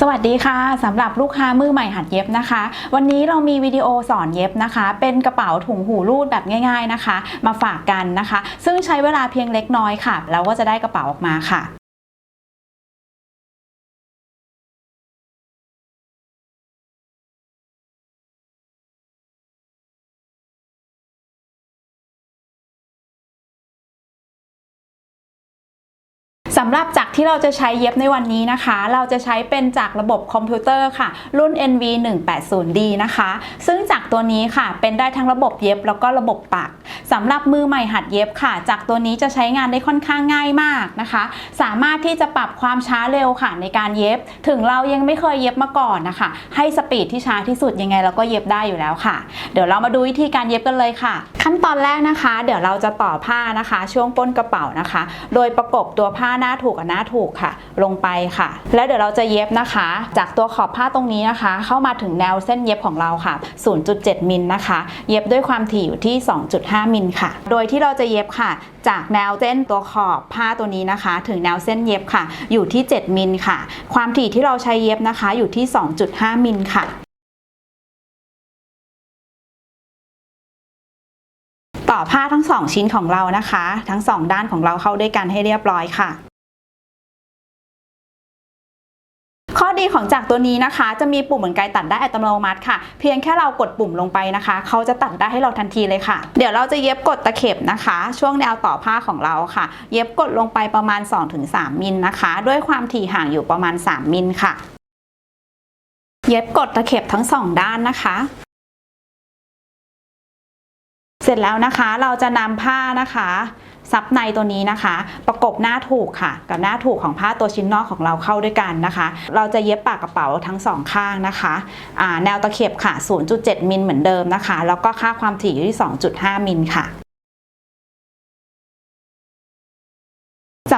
สวัสดีค่ะสำหรับลูกค้ามือใหม่หัดเย็บนะคะ วันนี้เรามีวิดีโอสอนเย็บนะคะ เป็นกระเป๋าถุงหูรูดแบบง่าย ๆนะคะ มาฝากกันนะคะ ซึ่งใช้เวลาเพียงเล็กน้อยค่ะแล้วก็จะได้กระเป๋าออกมาค่ะ สำหรับจักรที่เราจะใช้เย็บในวันนี้นะคะ เราจะใช้เป็นจักรระบบคอมพิวเตอร์ค่ะ รุ่น NV 1 8 0 D นะคะ ซึ่งจักรตัวนี้ค่ะ เป็นได้ทั้งระบบเย็บแล้วก็ระบบปักสำหรับมือใหม่หัดเย็บค่ะจักรตัวนี้จะใช้งานได้ค่อนข้างง่ายมากนะคะ สามารถที่จะปรับความช้าเร็วค่ะในการเย็บ ถึงเรายังไม่เคยเย็บมาก่อนนะคะ ให้สปีดที่ช้าที่สุดยังไงเราก็เย็บได้อยู่แล้วค่ะ เดี๋ยวเรามาดูวิธีการเย็บกันเลยค่ะ ขั้นตอนแรกนะคะ เดี๋ยวเราจะต่อผ้านะคะ ช่วงก้นกระเป๋านะคะ โดยประกบตัวผ้าหน้าถูกกับหน้าถูกค่ะ ลงไปค่ะ แล้วเดี๋ยวเราจะเย็บนะคะ จากตัวขอบผ้าตรงนี้นะคะ เข้ามาถึงแนวเส้นเย็บของเราค่ะ 0.7 มิลนะคะ เย็บด้วยความถี่อยู่ที่ 2.5 มิลค่ะ โดยที่เราจะเย็บค่ะ จากแนวเส้นตัวขอบผ้าตัวนี้นะคะ ถึงแนวเส้นเย็บค่ะ อยู่ที่ 7 มิลค่ะ ความถี่ที่เราใช้เย็บนะคะ อยู่ที่ 2.5 มิลค่ะต่อผ้าทั้งสองชิ้นของเรานะคะ ทั้งสองด้านของเราเข้าด้วยกันให้เรียบร้อยค่ะ ดีของจักตัวนี้นะคะ จะมีปุ่มเหมือนไกตัดได้อัตโนมัติค่ะ เพียงแค่เรากดปุ่มลงไปนะคะ เขาจะตัดได้ให้เราทันทีเลยค่ะ เดี๋ยวเราจะเย็บกดตะเข็บนะคะ ช่วงแนวต่อผ้าของเราค่ะ เย็บกดลงไปประมาณ 2-3 มิลนะคะ ด้วยความถี่ห่างอยู่ประมาณ 3 มิลค่ะ เย็บกดตะเข็บทั้งสองด้านนะคะเสร็จแล้วนะคะเราจะนำผ้านะคะ ซับในตัวนี้นะคะ ประกบหน้าถูกค่ะ กับหน้าถูกของผ้าตัวชิ้นนอกของเราเข้าด้วยกันนะคะ เราจะเย็บปากกระเป๋าทั้งสองข้างนะคะแนวตะเข็บค่ะ 0.7 มิลเหมือนเดิมนะคะ แล้วก็ค่าความถี่อยู่ที่ 2.5 มิลค่ะ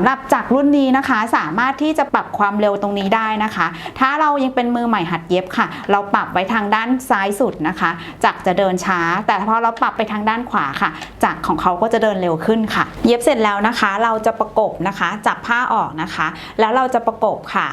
ำหรับจากรุ่นนี้นะคะ สามารถที่จะปรับความเร็วตรงนี้ได้นะคะ ถ้าเรายังเป็นมือใหม่หัดเย็บค่ะ เราปรับไว้ทางด้านซ้ายสุดนะคะจักรจะเดินช้า แต่พอเราปรับไปทางด้านขวาค่ะจักรของเขาก็จะเดินเร็วขึ้นค่ะ เย็บเสร็จแล้วนะคะ เราจะประกบนะคะ จับผ้าออกนะคะ แล้วเราจะประกบค่ะ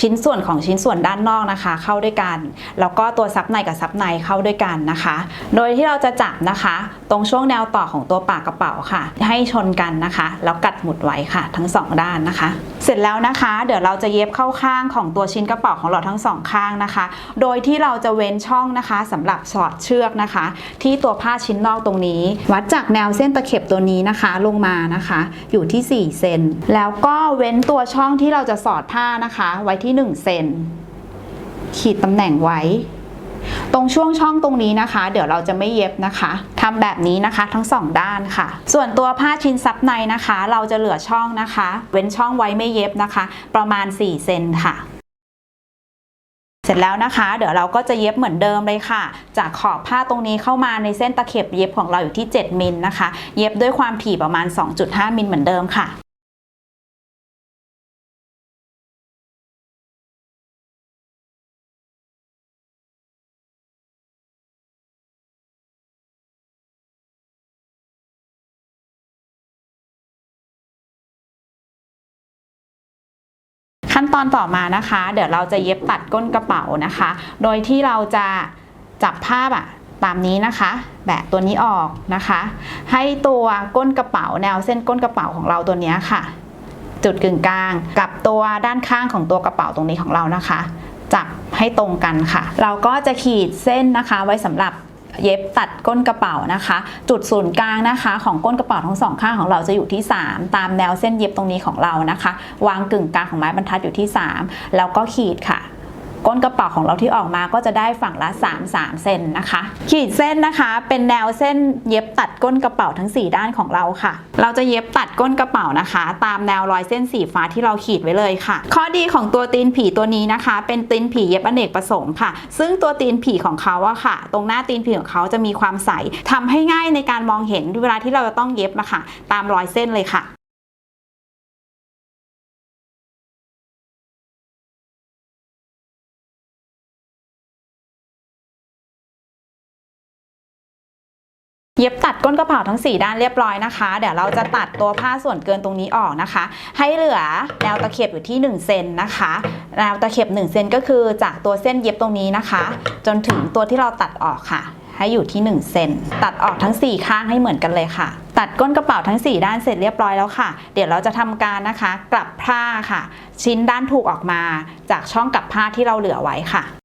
ชิ้นส่วนของชิ้นส่วนด้านนอกนะคะ เข้าด้วยกัน แล้วก็ตัวซับในกับซับในเข้าด้วยกันนะคะ โดยที่เราจะจับนะคะ ตรงช่วงแนวต่อของตัวปากกระเป๋าค่ะ ให้ชนกันนะคะ แล้วกัดหมุดไว้ค่ะ ทั้งสองด้านนะคะ เสร็จแล้วนะคะ เดี๋ยวเราจะเย็บเข้าข้างของตัวชิ้นกระเป๋าของเราทั้งสองข้างนะคะ โดยที่เราจะเว้นช่องนะคะสำหรับสอดเชือกนะคะ ที่ตัวผ้าชิ้นนอกตรงนี้ วัดจากแนวเส้นตะเข็บตัวนี้นะคะลงมานะคะ อยู่ที่ 4 เซนแล้วก็เว้นตัวช่องที่เราจะสอดผ้านะคะ ไว้ที่ 1 เซนขีดตำแหน่งไว้ ตรงช่วงช่องตรงนี้นะคะ เดี๋ยวเราจะไม่เย็บนะคะทำแบบนี้นะคะทั้งสองด้านค่ะ ส่วนตัวผ้าชิ้นซับในนะคะ เราจะเหลือช่องนะคะ เว้นช่องไว้ไม่เย็บนะคะ ประมาณ 4 เซนค่ะเสร็จแล้วนะคะ เดี๋ยวเราก็จะเย็บเหมือนเดิมเลยค่ะ จากขอบผ้าตรงนี้เข้ามาในเส้นตะเข็บเย็บของเราอยู่ที่ 7มิลนะคะ เย็บด้วยความถี่ประมาณ 2.5มิลเหมือนเดิมค่ะ ขั้นตอนต่อมานะคะ เดี๋ยวเราจะเย็บตัดก้นกระเป๋านะคะ โดยที่เราจะจับภาพอะตามนี้นะคะแบะตัวนี้ออกนะคะ ให้ตัวก้นกระเป๋าแนวเส้นก้นกระเป๋าของเราตัวนี้ค่ะ จุดกึ่งกลาง กับตัวด้านข้างของตัวกระเป๋าตรงนี้ของเรานะคะ จับให้ตรงกันค่ะ เราก็จะขีดเส้นนะคะไว้สำหรับ เย็บตัดก้นกระเป๋านะคะ จุดศูนย์กลางนะคะ ของก้นกระเป๋าทั้งสองข้างของเราจะอยู่ที่ 3 ตามแนวเส้นเย็บตรงนี้ของเรานะคะ วางกึ่งกลางของไม้บรรทัดอยู่ที่ 3 แล้วก็ขีดค่ะ ก้นกระเป๋าของเราที่ออกมาก็จะได้ฝั่งละ 3 3 เซนนะคะ ขีดเส้นนะคะเป็นแนวเส้นเย็บตัดก้นกระเป๋าทั้ง 4 ด้านของเราค่ะ เราจะเย็บตัดก้นกระเป๋านะคะ ตามแนวรอยเส้นสีฟ้าที่เราขีดไว้เลยค่ะ ข้อดีของตัวตีนผีตัวนี้นะคะ เป็นตีนผีเย็บอเนกประสงค์ค่ะ ซึ่งตัวตีนผีของเขาอะค่ะ ตรงหน้าตีนผีของเขาจะมีความใสทำให้ง่ายในการมองเห็นเวลาที่เราจะต้องเย็บอะค่ะตามรอยเส้นเลยค่ะ เย็บตัดก้นกระเป๋าทั้ง 4 ด้านเรียบร้อยนะคะ เดี๋ยวเราจะตัดตัวผ้าส่วนเกินตรงนี้ออกนะคะ ให้เหลือแนวตะเข็บอยู่ที่ 1 เซนนะคะ แนวตะเข็บ1เซนก็คือจากตัวเส้นเย็บตรงนี้นะคะ จนถึงตัวที่เราตัดออกค่ะ ให้อยู่ที่ 1 เซน ตัดออกทั้ง 4 ข้างให้เหมือนกันเลยค่ะ ตัดก้นกระเป๋าทั้ง 4 ด้านเสร็จเรียบร้อยแล้วค่ะ เดี๋ยวเราจะทำการนะคะ กลับผ้าค่ะ ชิ้นด้านถูกออกมา จากช่องกลับผ้าที่เราเหลือไว้ค่ะ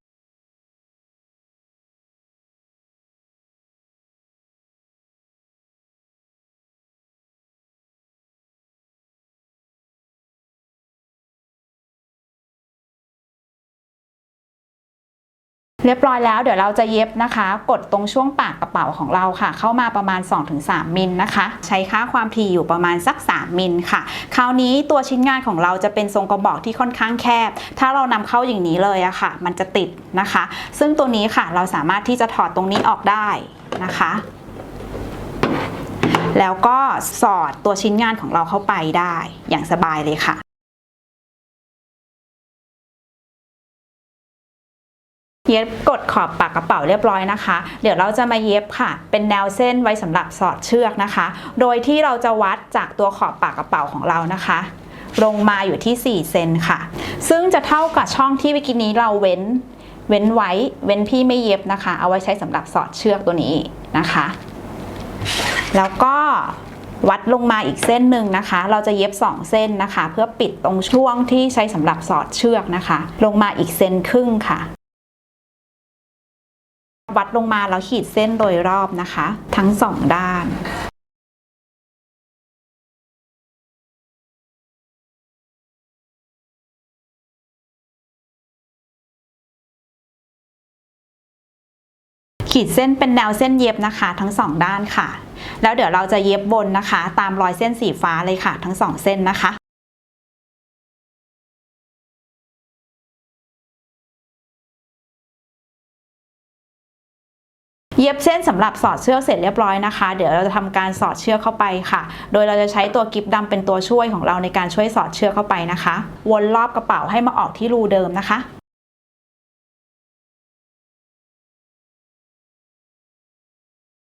เรียบร้อยแล้วเดี๋ยวเราจะเย็บนะคะ กดตรงช่วงปากกระเป๋าของเราค่ะ เข้ามาประมาณ 2-3มิลนะคะ ใช้ค่าความถี่อยู่ประมาณสัก 3มิลค่ะ คราวนี้ตัวชิ้นงานของเราจะเป็นทรงกระบอกที่ค่อนข้างแคบ ถ้าเรานำเข้าอย่างนี้เลยอะค่ะ มันจะติดนะคะ ซึ่งตัวนี้ค่ะเราสามารถที่จะถอดตรงนี้ออกได้นะคะแล้วก็สอดตัวชิ้นงานของเราเข้าไปได้อย่างสบายเลยค่ะ เย็บกดขอบปากกระเป๋าเรียบร้อยนะคะ เดี๋ยวเราจะมาเย็บค่ะ เป็นแนวเส้นไว้สำหรับสอดเชือกนะคะ โดยที่เราจะวัดจากตัวขอบปากกระเป๋าของเรานะคะ ลงมาอยู่ที่ 4 เซนค่ะ ซึ่งจะเท่ากับช่องที่เมื่อกี้นี้เราเว้น เว้นไว้ เว้นพี่ไม่เย็บนะคะ เอาไว้ใช้สำหรับสอดเชือกตัวนี้นะคะ แล้วก็วัดลงมาอีกเส้นหนึ่งนะคะ เราจะเย็บ 2 เส้นนะคะ เพื่อปิดตรงช่วงที่ใช้สำหรับสอดเชือกนะคะ ลงมาอีกเซนครึ่งค่ะ วัดลงมาแล้วขีดเส้นโดยรอบนะคะ ทั้งสองด้านขีดเส้นเป็นแนวเส้นเย็บนะคะทั้งสองด้านค่ะ แล้วเดี๋ยวเราจะเย็บบนนะคะ ตามรอยเส้นสีฟ้าเลยค่ะ ทั้งสองเส้นนะคะ เย็บเส้นสำหรับสอดเชือกเสร็จเรียบร้อยนะคะ เดี๋ยวเราจะทำการสอดเชือกเข้าไปค่ะ โดยเราจะใช้ตัวกิฟดำเป็นตัวช่วยของเราในการช่วยสอดเชือกเข้าไปนะคะ วนรอบกระเป๋าให้มาออกที่รูเดิมนะคะ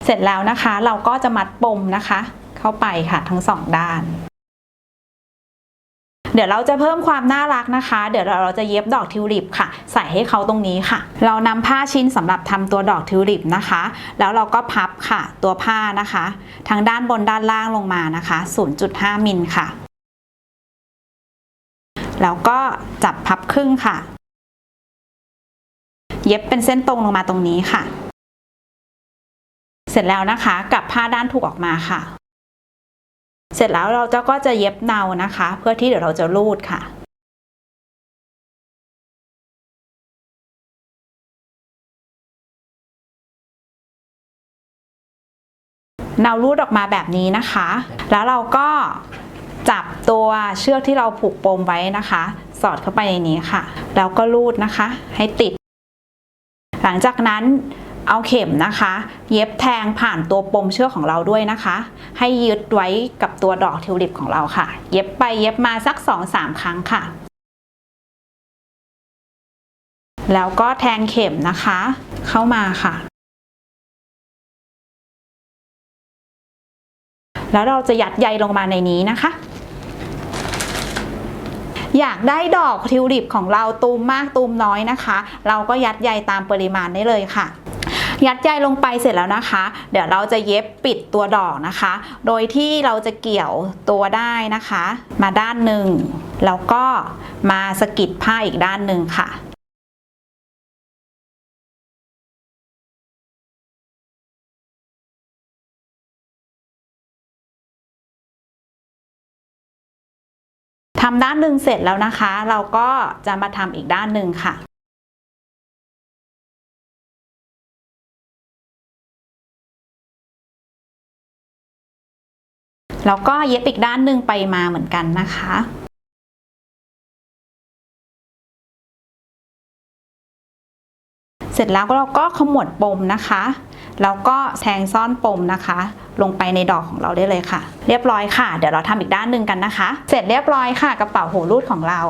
เสร็จแล้วนะคะเราก็จะมัดปมนะคะ เข้าไปค่ะทั้งสองด้าน ดี๋ยวเราจะเพิ่มความน่ารักนะคะ เดี๋ยวเราจะเย็บดอกทิวลิปค่ะ ใส่ให้เขาตรงนี้ค่ะ เรานำผ้าชิ้นสำหรับทำตัวดอกทิวลิปนะคะ แล้วเราก็พับค่ะ ตัวผ้านะคะ ทางด้านบนด้านล่างลงมานะคะ 0.5 มิลค่ะ แล้วก็จับพับครึ่งค่ะ เย็บเป็นเส้นตรงลงมาตรงนี้ค่ะ เสร็จแล้วนะคะกลับผ้าด้านถูกออกมาค่ะ เสร็จแล้วเราจะก็จะเย็บเนานะคะ เพื่อที่เดี๋ยวเราจะรูดค่ะเนารูดออกมาแบบนี้นะคะ แล้วเราก็จับตัวเชือกที่เราผูกปมไว้นะคะ สอดเข้าไปในนี้ค่ะ แล้วก็รูดนะคะ ให้ติด หลังจากนั้น เอาเข็มนะคะ เย็บแทงผ่านตัวปมเชือกของเราด้วยนะคะ ให้ยึดไว้กับตัวดอกทิวลิปของเราค่ะ เย็บไปเย็บมาสัก 2-3 ครั้งค่ะ แล้วก็แทงเข็มนะคะ เข้ามาค่ะ แล้วเราจะยัดใยลงมาในนี้นะคะอยากได้ดอกทิวลิปของเราตูมมากตูมน้อยนะคะ เราก็ยัดใยตามปริมาณได้เลยค่ะ ยัดใยลงไปเสร็จแล้วนะคะ เดี๋ยวเราจะเย็บปิดตัวดอกนะคะ โดยที่เราจะเกี่ยวตัวได้นะคะ มาด้านหนึ่งแล้วก็มาสกิดผ้าอีกด้านหนึ่งค่ะทำด้านหนึ่งเสร็จแล้วนะคะ เราก็จะมาทำอีกด้านหนึ่งค่ะ แล้วก็เย็บอีกด้านหนึ่งไปมาเหมือนกันนะคะเสร็จแล้วเราก็ขมวดปมนะคะ แล้วก็แทงซ่อนปมนะคะ ลงไปในดอกของเราได้เลยค่ะ เรียบร้อยค่ะ เดี๋ยวเราทำอีกด้านหนึ่งกันนะคะ เสร็จเรียบร้อยค่ะกระเป๋าหูรูดของเรา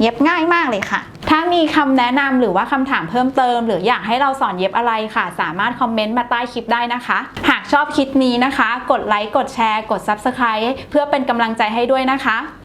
เย็บง่ายมากเลยค่ะ ถ้ามีคำแนะนำหรือว่าคำถามเพิ่มเติม หรืออยากให้เราสอนเย็บอะไรค่ะ สามารถคอมเมนต์มาใต้คลิปได้นะคะากชอบคลิปนี้นะคะ กดไลค์ กดแชร์ กด Subscribe เพื่อเป็นกำลังใจให้ด้วยนะคะ